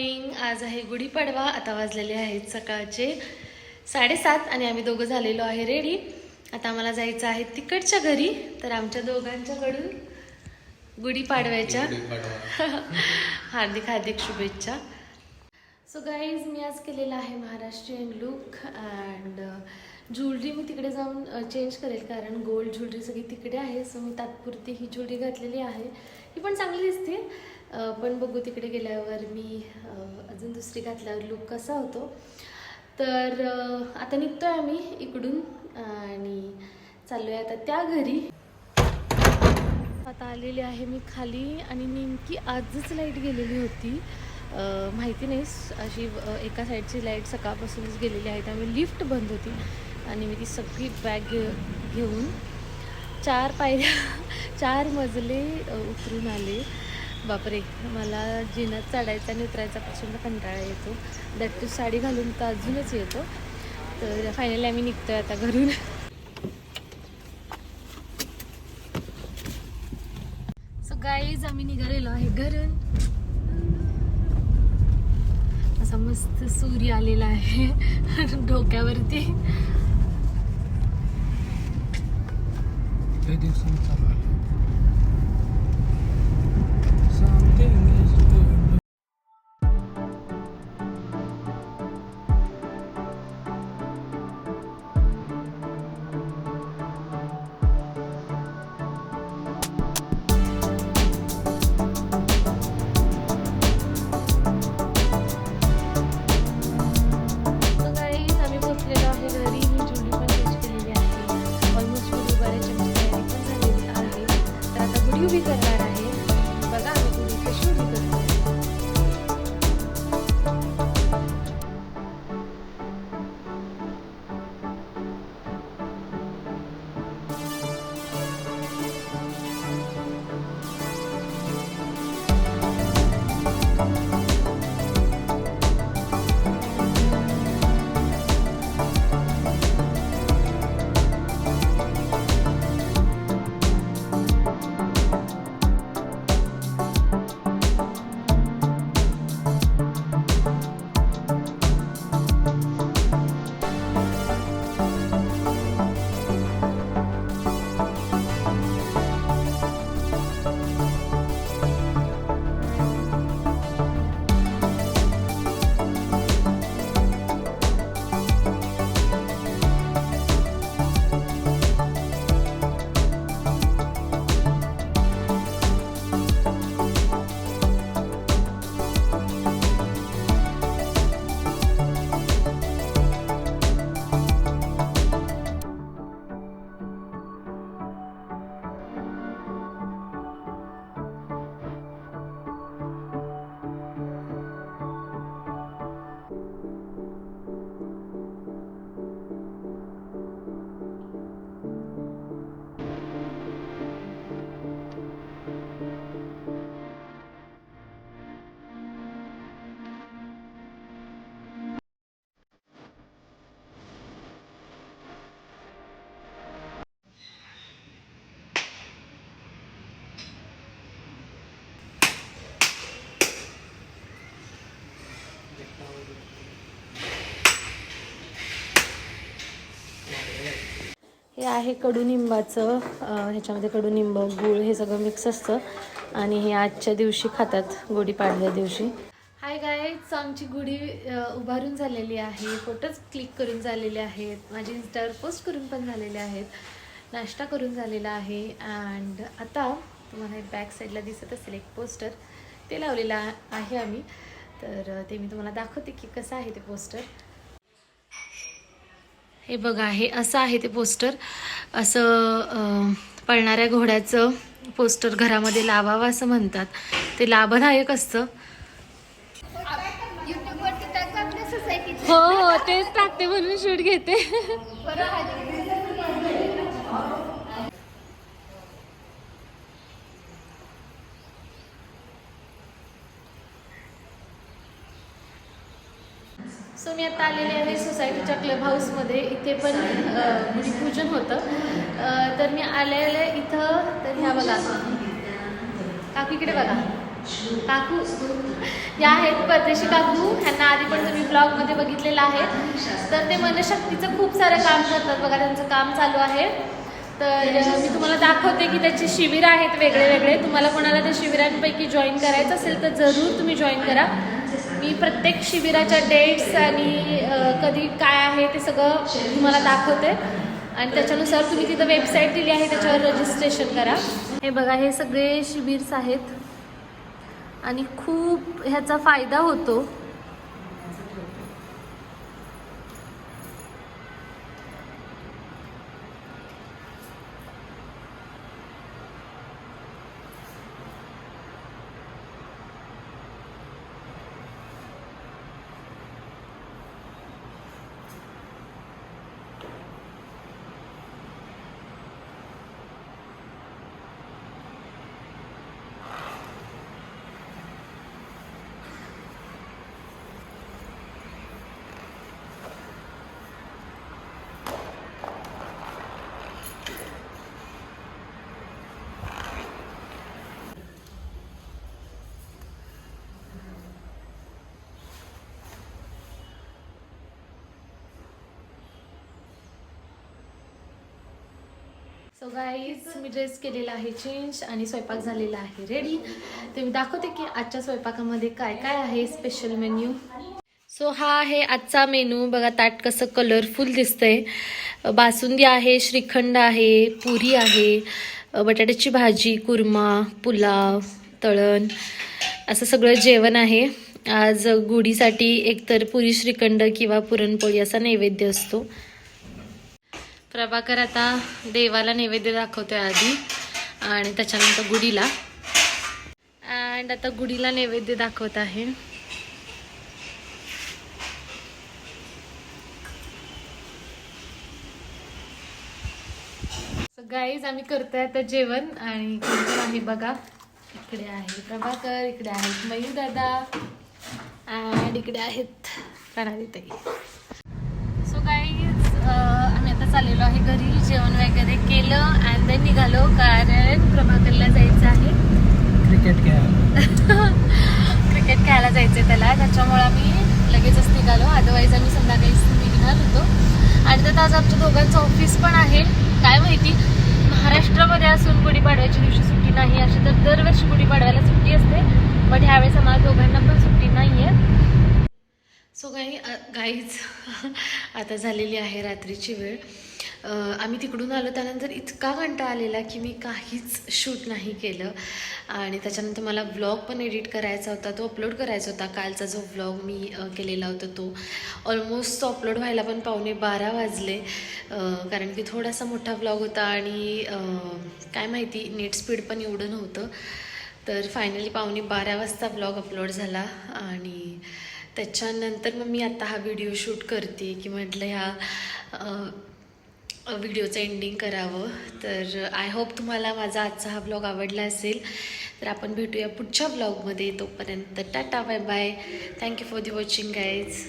Morning आज आहे गुढीपाडवा आता वाजलेले आहेत सकाळचे साडेसात आणि आम्ही दोघं झालेलो आहे रेडी. आता आम्हाला जायचं आहे तिकडच्या घरी. तर आमच्या दोघांच्याकडून गुढीपाडव्याच्या हार्दिक हार्दिक शुभेच्छा. सो गाईज मी आज केलेला आहे महाराष्ट्रीयन लुक अँड ज्वेलरी मी तिकडे जाऊन चेंज करेल कारण गोल्ड ज्वेलरी सगळी तिकडे आहे. सो मी तात्पुरती ही ज्वेलरी घातलेली आहे. ही पण चांगली दिसते. पण बघू तिकडे गेल्यावर मी अजून दुसरी घातल्यावर लुक कसा होतो. तर आता निघतो आहे आम्ही इकडून आणि चाललो आहे आता त्या घरी. आता आलेली आहे मी खाली आणि नेमकी आजच लाइट गेलेली होती. माहिती नाही अशी एका साईडची लाइट सकाळपासूनच गेलेली आहे. त्यामुळे लिफ्ट बंद होती आणि मी ती सगळी बॅग घेऊन चार पायऱ्या चार मजले उतरून आले. बापरे मला जिन्यात चढायचा आणि उतरायचा प्रचंड कंटाळा येतो. दॅट टू साडी घालून तर अजूनच येतो. तर फायनली आम्ही निघतोय आता घरून. सो गाईज आम्ही निघालेलो आहे घरून. असा मस्त सूर्य आलेला आहे डोक्यावरती. हे आहे कडुनिंबाचं ह्याच्यामध्ये कडुनिंब गूळ हे सगळं मिक्स असतं. आणि हे आजच्या दिवशी खातात गुढीपाडव्या दिवशी. हाय गायच आमची गुढी उभारून झालेली आहे. फोटोज क्लिक करून झालेले आहेत. माझे इन्स्टावर पोस्ट करून पण झालेले आहेत. नाश्ता करून झालेला आहे. अँड आता तुम्हाला एक बॅक साईडला दिसत असेल एक पोस्टर ते लावलेलं आहे आम्ही. तर ते मी तुम्हाला दाखवते की कसं आहे ते पोस्टर हे बघा हे असं आहे ते पोस्टर. असं पळणाऱ्या घोड्याचं पोस्टर घरामध्ये लावावं असं म्हणतात. ते लाभदायक असतं. हो हो तेच टाकते म्हणून शूट घेते. सो मी आता आलेली आहे सोसायटीच्या क्लब हाऊसमध्ये इथे पण अ, गुढीपूजन होतं. तर मी आलेले इथं तर ह्या बघा. काकीकडे बघा. काकू. या आहेत परदेशी काकू. ह्यांना आधी पण तुम्ही ब्लॉगमध्ये बघितलेलं आहे. तर ते मनशक्तीचं खूप सारं काम करतात. बघा त्यांचं काम चालू आहे. तर मी तुम्हाला दाखवते की त्याचे शिबिर आहेत वेगळे वेगळे तुम्हाला कोणाला त्या शिबिरांपैकी जॉईन करायचं असेल तर जरूर तुम्ही जॉईन करा. मी प्रत्येक शिबिराच्या डेट्स आणि कधी काय आहे ते सगळं तुम्हाला दाखवते. आणि त्याच्यानुसार तुम्ही तिथं वेबसाईट दिली आहे त्याच्यावर रजिस्ट्रेशन करा. हे बघा हे सगळे शिबिर्स आहेत. आणि खूप ह्याचा फायदा होतो. सो गाईज मी ड्रेस केलेला आहे चेंज आणि स्वयंपाक झालेला आहे रेडी तर मी दाखवते की आजच्या स्वयंपाकामध्ये काय काय आहे स्पेशल मेन्यू सो हा आहे आजचा मेनू बघा ताट कसं कलरफुल दिसतंय. बासुंदी आहे श्रीखंड आहे पुरी आहे बटाट्याची भाजी कुर्मा पुलाव तळण. असं सगळं जेवण आहे. आज गुढीसाठी एकतर पुरी श्रीखंड किंवा पुरणपोळी असा नैवेद्य असतो. प्रभाकर आता देवाला नैवेद्य दाखवतोय आधी आणि त्याच्यानंतर गुढीला. अँड आता गुढीला नैवेद्य दाखवत आहे. गाईज आम्ही करतोय आता जेवण आणि आहे बघा. इकडे आहे प्रभाकर इकडे आहेत मयूर दादा अँड इकडे आहेत प्रणाली ताई. सो गाईज आता चाललेलो आहे घरी जेवण वगैरे केलं अँड देन निघालो. कारण प्रभाकरला जायचं आहे. क्रिकेट खेळायला. क्रिकेट खेळायला जायचं त्याला. त्याच्यामुळे आम्ही लगेचच निघालो. अदरवाईज आम्ही संध्याकाळीच निघणार होतो. आणि त्यात आज आमच्या दोघांचं ऑफिस पण आहे. काय माहिती? महाराष्ट्रामध्ये असून गुढीपाडव्याच्या दिवशी सुट्टी नाही अशी तर दरवर्षी गुढीपाडव्याला सुट्टी असते. बट ह्यावेळेस आम्हाला दोघांना पण सुट्टी नाही आहे सो गाई गाईच आता झालेली आहे रात्रीची वेळ. आम्ही तिकडून आलो त्यानंतर इतका घंटा आलेला की मी काहीच शूट नाही केलं. आणि त्याच्यानंतर मला व्लॉग पण एडिट करायचा होता तो अपलोड करायचा होता. कालचा जो व्लॉग मी केलेला होता तो. ऑलमोस्ट तो अपलोड व्हायला पण पावणे बारा वाजले. कारण की थोडासा मोठा व्लॉग होता आणि काय माहिती नेट स्पीड पण एवढं नव्हतं. तर फायनली पावणे बारा वाजता ब्लॉग अपलोड झाला आणि त्याच्यानंतर मग मी आता हा व्हिडिओ शूट करते की म्हटलं ह्या व्हिडिओचं एंडिंग करावं. तर आय होप तुम्हाला माझा आजचा हा ब्लॉग आवडला असेल. तर आपण भेटूया पुढच्या ब्लॉगमध्ये तोपर्यंत tata bye bye thank you for the watching guys